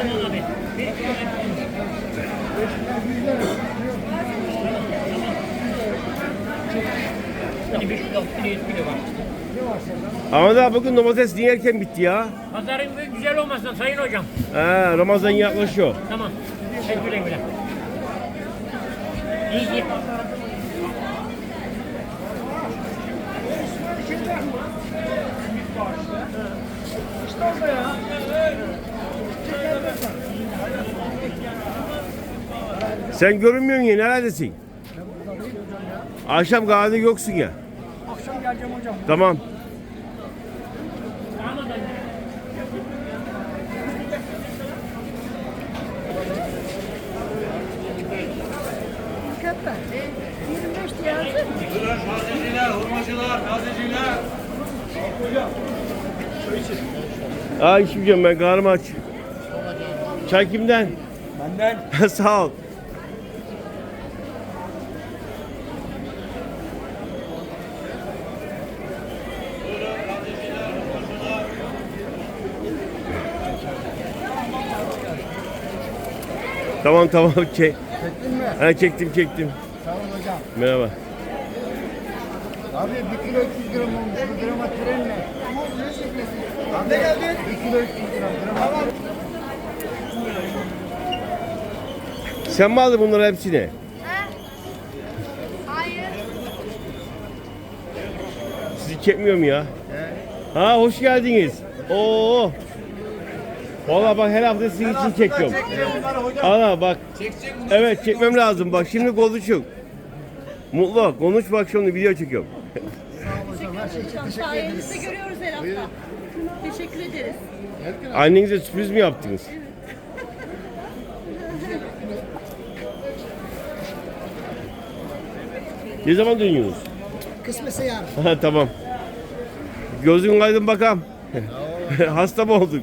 abi. Bir 500 600 kilo var. Ama da bugün domates niye erken bitti ya? Pazarın güzel olmasın sayın hocam. Ha, Ramazan yaklaşıyor. Tamam. Güle güle. İyi ki. Sen görünmüyorsun ya neredesin? Akşam kahvede yoksun ya. Akşam geleceğim hocam. Tamam. Hakikaten. 25 diye hazır mı? Tazeciler, hurmacılar, tazeciler. Aa içmeyeceğim ben karnım aç. Çay kimden? Benden. Sağ ol. Tamam tamam çek. Çektin mi? Ha, çektim çektim. Ol hocam. Merhaba. Abi bir kilo 300 gram olmuş. Bir gram atırın ne? Ne geldi? Bir kilo 300 gram. Gram atırın. Sen mi aldın bunları hepsini? Hayır. Sizi çekmiyorum ya. Ha hoş geldiniz. Oo. Vallahi bak her hafta sizin için çekiyorum. Ana bak. Evet çekmem lazım. Bak şimdi konuşun. Mutlu konuş bak şimdi video çekiyorum. Hocam sayenizde görüyoruz her hafta. Teşekkür ederiz. Annenize sürpriz mi yaptınız? Ne zaman dönüyorsunuz? Kısmetse yarın. Ha tamam. Gözün aydın bakalım. Hasta mı olduk?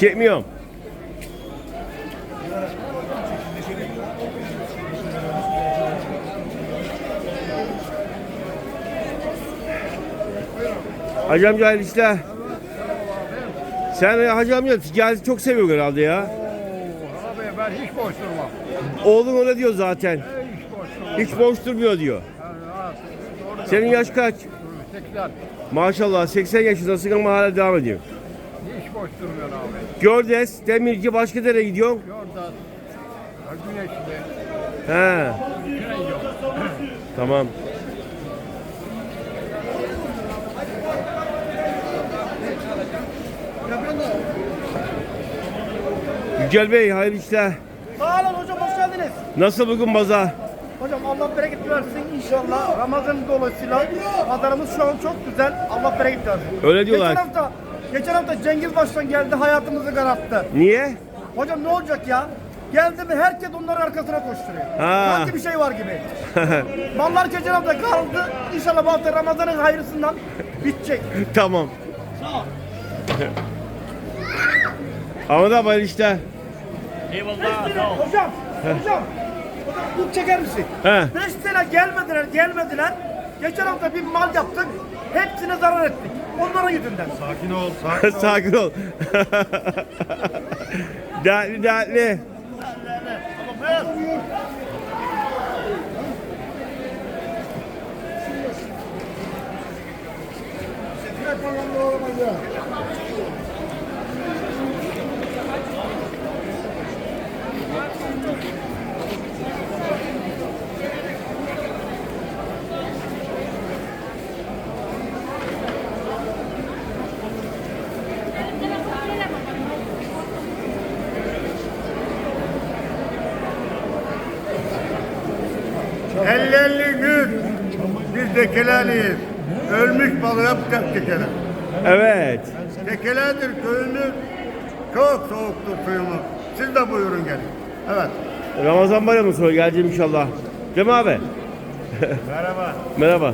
Çekmiyorum. Hacı amca hayırlı işler. Sen hacı amca ticareti çok seviyor herhalde ya. Ben hiç boş durmam. Oğlun öyle diyor zaten. Hiç boş durmam. Hiç boş durmuyor diyor. Senin yaş kaç? 80. Maşallah 80 yaşındasın ama hala devam ediyor. Hiç boş durmuyor abi. Gördes, Demirci başka nereye gidiyorsun? Yordan. Güneşli. He. Tren yok. Tamam. Yücel Bey hayırlı işler. Sağ olun hocam hoş geldiniz. Nasıl bugün pazar? Hocam Allah bereket versin inşallah. Ramazan dolayısıyla pazarımız şu an çok güzel. Allah bereket versin. Öyle diyorlar. Geçen hafta, geçen hafta Cengiz Başkan geldi hayatımızı kararttı. Niye? Hocam ne olacak ya? Geldi mi herkes onların arkasına koşturuyor. Ha. Sanki bir şey var gibi. Mallar geçen hafta kaldı. İnşallah bu hafta Ramazan'ın hayırlısından bitecek. tamam. Sağ ol. Ahmet abi hayırlı işler. Eyvallah. Sağ ol. Hocam, hocam. Hocam kul çeker misin? He. 5 sene gelmediler, gelmediler. Geçen hafta bir mal yaptık. Hepsine zarar ettik. Onlara yüzünden. Sakin ol, sakin ol. Sakin ol. dertli dertli. Thank you. 50-50 gün biz dekeleliyiz. Ölmüş balığa bıçak çekelim. Evet. Tekeledir köyümüz. Çok soğuktur suyumuz. Siz de buyurun gelin. Evet. Ramazan bayramı sonra geleceğim inşallah. Değil mi abi? Merhaba. Merhaba.